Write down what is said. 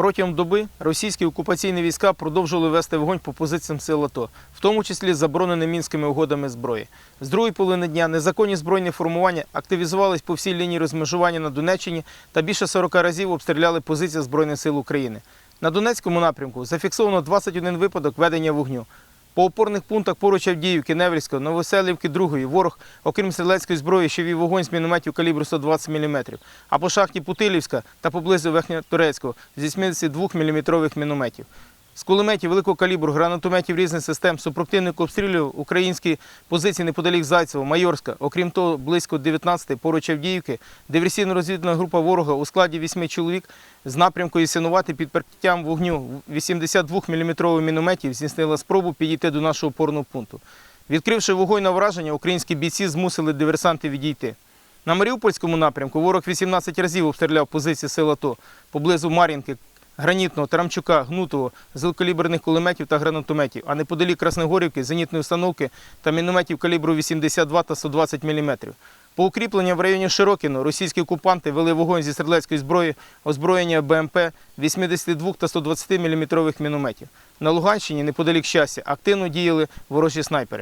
Протягом доби російські окупаційні війська продовжували вести вогонь по позиціям сил АТО, в тому числі заборонені мінськими угодами зброї. З другої половини дня незаконні збройні формування активізувались по всій лінії розмежування на Донеччині та більше 40 разів обстріляли позиції Збройних сил України. На Донецькому напрямку зафіксовано 21 випадок ведення вогню. По опорних пунктах поруч Авдіївки, Невельського, Новоселівки, Другої ворог, окрім стрілецької зброї, ще вів вогонь з мінометів калібру 120 мм, а по шахті Путилівська та поблизу Верхньотурецького з 82 мм мінометів. З кулеметів великого калібру, гранатометів різних систем супротивник обстрілював українські позиції неподалік Зайцево, Майорська. Окрім того, близько 19 поруч Авдіївки, диверсійно-розвідувальна група ворога у складі 8 чоловік з напрямку Ясинувати під прикриттям вогню 82 мм мінометів здійснила спробу підійти до нашого опорного пункту. Відкривши вогонь на враження, українські бійці змусили диверсанти відійти. На Маріупольському напрямку ворог 18 разів обстріляв позиції сил АТО поблизу Мар'їнки, Гранітного, Тарамчука, Гнутого, з великокаліберних кулеметів та гранатометів, а неподалік Красногорівки, зенітної установки та мінометів калібру 82 та 120 мм. По укріпленням в районі Широкіно російські окупанти вели вогонь зі стрілецької зброї, озброєння БМП 82 та 120 мм мінометів. На Луганщині, неподалік щастя, активно діяли ворожі снайпери.